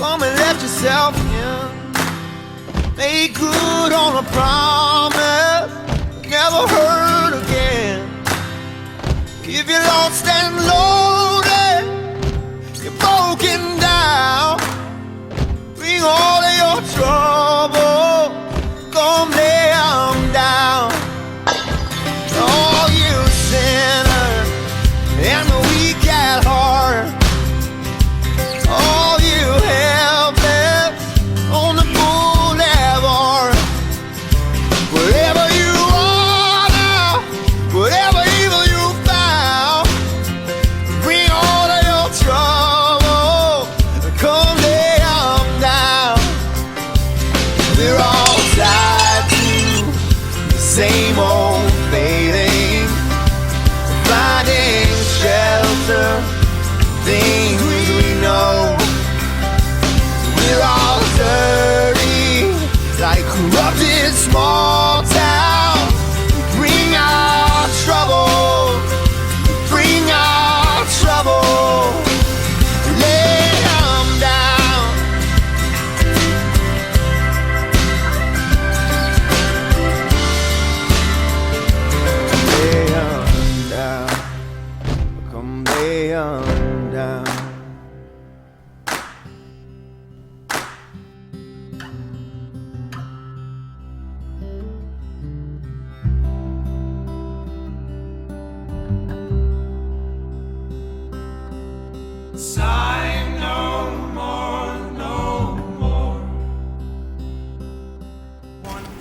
Come and let yourself in. Make good on a promise. Never hurt again. If you're lost and loaded, you're broken down. something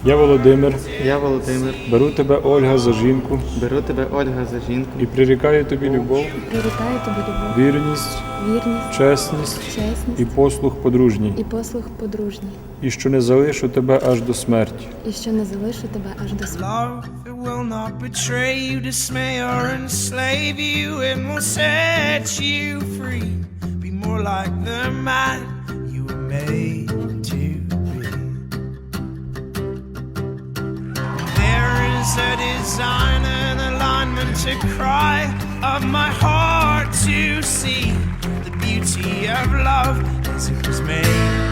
Я Володимир, Я Володимир, беру тебе, Ольга, за жінку. Беру тебе Ольга за жінку. І прирікаю тобі любов, Прирікаю тобі любов, вірність, вірність, чесність чесність і послух подружній, і послуг подружній, і що не залишу тебе аж до смерті. і що не залишу тебе аж до смерті. sign alignment to cry of my heart to see the beauty of love as it was made.